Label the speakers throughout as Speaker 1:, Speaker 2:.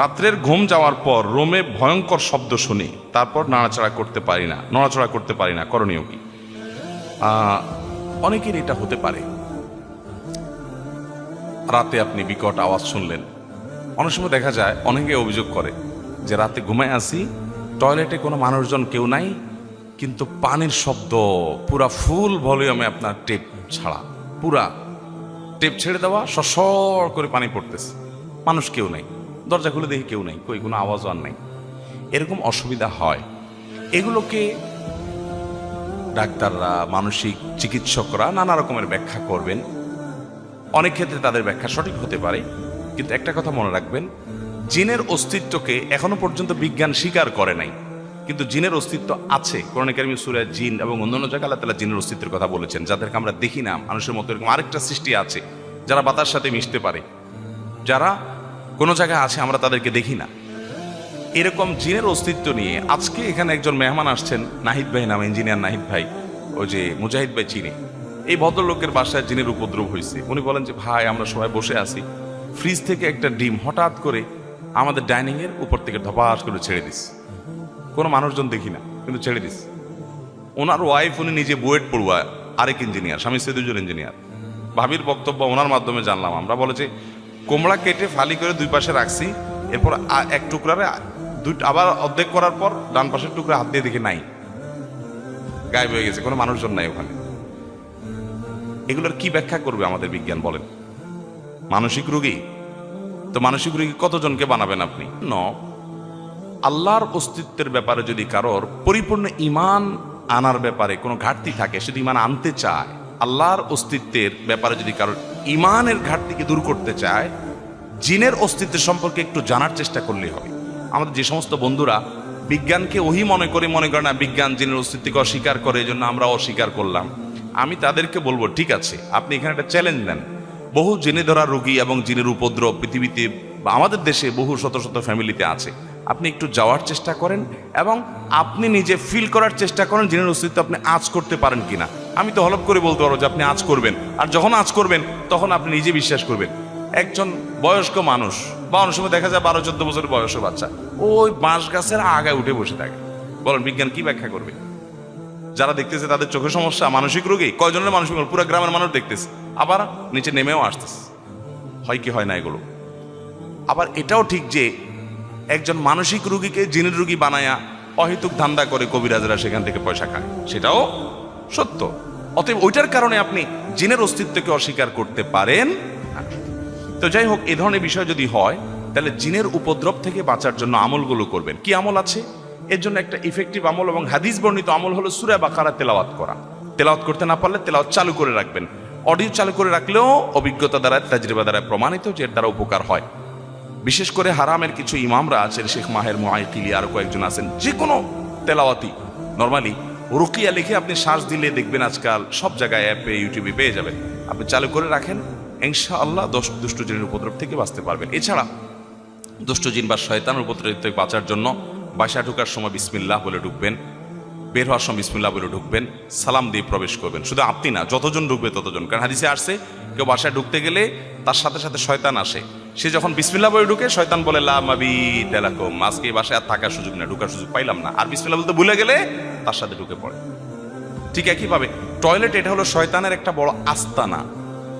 Speaker 1: রাত্রের ঘুম যাওয়ার পর রোমে ভয়ঙ্কর শব্দ শুনি। তারপর নাড়াচাড়া করতে পারি না, নড়াচড়া করতে পারি না, করণীয় কি? অনেকের এটা হতে পারে। রাতে আপনি বিকট আওয়াজ শুনলেন। অনেক সময় দেখা যায়, অনেকে অভিযোগ করে যে রাতে ঘুমায় আসি, টয়লেটে কোনো মানুষজন কেউ নাই, কিন্তু পানির শব্দ, পুরা ফুল ভলিউমে আপনার টেপ ছাড়া, পুরা টেপ ছেড়ে দেওয়া সসর করে পানি পড়তেছে। মানুষ কেউ নাই। দরজা খুলে দেখি কেউ নেই, কই কোনো আওয়াজও আর নাই। এরকম অসুবিধা হয়। এগুলোকে ডাক্তাররা, মানসিক চিকিৎসকরা নানা রকমের ব্যাখ্যা করবেন। অনেক ক্ষেত্রে তাদের ব্যাখ্যা সঠিক হতে পারে। কিন্তু একটা কথা মনে রাখবেন, জিনের অস্তিত্বকে এখনও পর্যন্ত বিজ্ঞান স্বীকার করে নাই। কিন্তু জিনের অস্তিত্ব আছে। কোরআন কারিমি জিন এবং অন্যান্য জায়গায় আল্লাহ তালা জিনের অস্তিত্বের কথা বলেছেন, যাদেরকে আমরা দেখি না, মানুষের মতো এরকম আরেকটা সৃষ্টি আছে, যারা বাতার সাথে মিশতে পারে। যারা কোনো জায়গায় আছে, আমরা তাদেরকে দেখি না। এরকম জিনের অস্তিত্ব নিয়ে আজকে এখানে একজন মেহমান আসছেন, নাহিদ ভাই নাম, ইঞ্জিনিয়ার নাহিদ ভাই, ওই যে মুজাহিদ ভাই চিনি। এই ভদ্রলোকের বাসায় জিনের উপদ্রব হয়েছে। উনি বলেন যে, ভাই, আমরা সবাই বসে আছি। ফ্রিজ থেকে একটা ডিম হঠাৎ করে আমাদের ডাইনিং এর উপর থেকে ধপাস করে ছেড়ে দিস। কোনো মানুষজন দেখি না, কিন্তু ছেড়ে দিস। ওনার ওয়াইফ উনি নিজে বুয়েট পড়ুয়া, আরেক ইঞ্জিনিয়ার স্বামী সে দুজন ইঞ্জিনিয়ার ভাবির বক্তব্য ওনার মাধ্যমে জানলাম। আমরা বলে যে কোমড়া কেটে ফালি করে দুই পাশে রাখছি। এরপর এক টুকরারে দুই আবার অর্ধেক করার পর ডান পাশের টুকরা হাত দিয়ে দেখে নাই। গায়েব হয়ে গেছে, কোনো মানুষজন নাই ওখানে। এগুলোর কি ব্যাখ্যা করবে আমাদের বিজ্ঞান, বলেন? মানসিক রোগী? তো মানসিক রোগী কতজনকে বানাবেন আপনি? ন। আল্লাহর অস্তিত্বের ব্যাপারে যদি কারোর পরিপূর্ণ ইমান আনার ব্যাপারে কোনো ঘাটতি থাকে সেটি ইমান আনতে চায়, আল্লাহর অস্তিত্বের ব্যাপারে যদি কারোর ইমানের ঘাটতিকে দূর করতে চায়, জিনের অস্তিত্ব সম্পর্কে একটু জানার চেষ্টা করলেই হবে। আমাদের যে সমস্ত বন্ধুরা বিজ্ঞানকে ওহি মনে করে মনে করে না, বিজ্ঞান জিনের অস্তিত্বকে অস্বীকার করে, এই জন্য আমরা অস্বীকার করলাম। আমি তাদেরকে বলব, ঠিক আছে, আপনি এখানে একটা চ্যালেঞ্জ দেন বহু জেনে ধরা রোগী এবং জিনের উপদ্রব পৃথিবীতে বা আমাদের দেশে বহু শত শত ফ্যামিলিতে আছে। আপনি একটু যাওয়ার চেষ্টা করেন এবং আপনি নিজে ফিল করার চেষ্টা করেন জিনের অস্তিত্ব আপনি আজ করতে পারেন কিনা। আমি তো হলপ করে বলতে পারব যে আপনি আজ করবেন। আর যখন আজ করবেন, তখন আপনি নিজে বিশ্বাস করবেন। একজন বয়স্ক মানুষ বা অনেক সময় দেখা যায় বারো, চোদ্দ বছরের বয়সের বাচ্চা ওই বাঁশ গাছের আগায় উঠে বসে থাকে। বলেন, বিজ্ঞান কি ব্যাখ্যা করবে? যারা দেখতেছে তাদের চোখের সমস্যা, মানসিক রোগী, কয়জনের রোগ? পুরো গ্রামের মানুষ দেখতেছে। আবার নিচে নেমেও আসতেছে। হয় কি, হয় না এগুলো? আবার এটাও ঠিক যে একজন মানসিক রুগীকে জিনের রুগী বানায়া অহেতুক ধান্দা করে কবিরাজরা সেখান থেকে পয়সা খায়। সেটাও সত্য। অতএব ওইটার কারণে আপনি জিনের অস্তিত্বকে অস্বীকার করতে পারেন তো যাই হোক, এ ধরনের বিষয় যদি হয়, তাহলে জিনের উপদ্রব থেকে বাঁচার জন্য আমলগুলো করবেন। কি আমল আছে? এর জন্য একটা ইফেক্টিভ আমল এবং হাদিস বর্ণিত আমল হলো সুরা বাকারা তেলাওয়াত করা। তেলাওয়াত করতে না পারলে তেলাওয়াত চালু করে রাখবেন। অডিও চালু করে রাখলেও অভিজ্ঞতা দ্বারা, তাজরিবা দ্বারা প্রমাণিত যে এর দ্বারা উপকার হয়। বিশেষ করে হারামের কিছু ইমামরা আছেন, শেখ মাহের মোয়াইকিলি আরও কয়েকজন আছেন যে কোনো তেলাওয়াতি নর্মালি রুকিয়া লিখে আপনি শ্বাস দিলে দেখবেন আজকাল সব জায়গায় অ্যাপে, ইউটিউবে পেয়ে যাবেন। আপনি চালু করে রাখেন ইনশা আল্লাহ দশ দুষ্ট জিনের উপদ্রব থেকে বাঁচতে পারবেন। এছাড়া দুষ্ট জিন বা শয়তানের উপদ্রব থেকে বাঁচার জন্য বাসা ঢোকার সময় বিসমিল্লাহ বলে ঢুকবেন, বের হওয়ার সময় বিসমিল্লাহ বলে ঢুকবেন, সালাম দিয়ে প্রবেশ করবেন। শুধু আপনি না, যতজন ঢুকবে ততজন। কারণ হাদিসে আসছে, কেউ বাসায় ঢুকতে গেলে তার সাথে সাথে শয়তান আসে। সে যখন বিসমিল্লাহ বলে ঢুকে, শয়তান বলে, লা মাবি তেলাকম আজকে বাসায় আর থাকার সুযোগ না ঢুকার সুযোগ পাইলাম না। আর বিসমিল্লাহ বলতে ভুলে গেলে তার সাথে ঢুকে পড়ে। ঠিক একইভাবে, টয়লেট এটা হলো শয়তানের একটা বড় আস্তানা।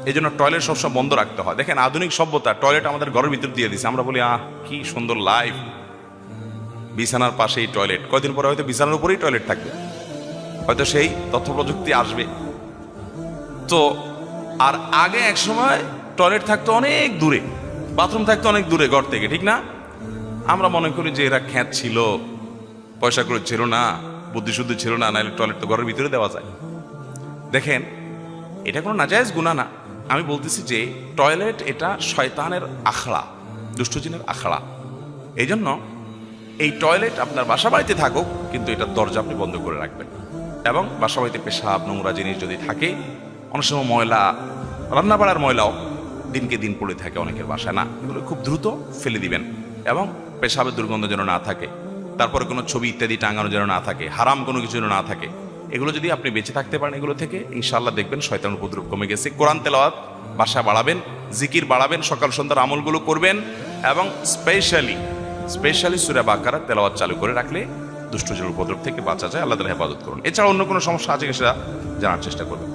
Speaker 1: এই জন্য টয়লেট সবসময় বন্ধ রাখতে হয়। দেখেন, আধুনিক সভ্যতা, টয়লেট আমাদের ঘরের ভিতর দিয়ে দিছে। আমরা বলি, আহ, কি সুন্দর লাইফ বিছানার পাশেই টয়লেট। কয়দিন পরে হয়তো বিছানার উপরেই টয়লেট থাকবে। হয়তো সেই তথ্য প্রযুক্তি আসবে। তো, আর আগে এক সময় টয়লেট থাকতো অনেক দূরে। বাথরুম থাকতো অনেক দূরে ঘর থেকে, ঠিক না? আমরা মনে করি যে এরা খ্যাত ছিল, পয়সা করে ছিল না বুদ্ধি শুদ্ধি ছিল না, নাহলে টয়লেট তো ঘরের ভিতরে দেওয়া যায়। দেখেন, এটা কোনো নাজায়েজ গুণা না। আমি বলতেছি যে টয়লেট এটা শয়তানের আখড়া দুষ্টজিনের আখড়া। এই জন্য এই টয়লেট আপনার বাসা বাড়িতে থাকুক, কিন্তু এটার দরজা আপনি বন্ধ করে রাখবেন। এবং বাসা বাড়িতে পেশাব, নোংরা জিনিস যদি থাকে, অনেক সময় ময়লা, রান্নাবাড়ার ময়লাও দিনকে দিন পড়ে থাকে অনেকের বাসায়। না, এগুলো খুব দ্রুত ফেলে দিবেন এবং পেশাবের দুর্গন্ধ যেন না থাকে, তারপরে কোনো ছবি ইত্যাদি টাঙানো যেন না থাকে, হারাম কোনো কিছু যেন না থাকে, এগুলো যদি আপনি বেঁচে থাকতে পারেন এগুলো থেকে ইনশাল্লাহ দেখবেন শয়তান উপদ্রব কমে গেছে। কোরআন তেলাওয়াত, বাসা বাড়াবেন, জিকির বাড়াবেন, সকাল সন্ধ্যার আমলগুলো করবেন এবং স্পেশালি স্পেশালি সুরা বাকারা তেলাওয়াত চালু করে রাখলে দুষ্টজনের উপদ্রব থেকে বাঁচা যায়। আল্লাহ তালা হেফাজত করুন। এছাড়া অন্য কোনো সমস্যা আছে সেটা জানার চেষ্টা করবেন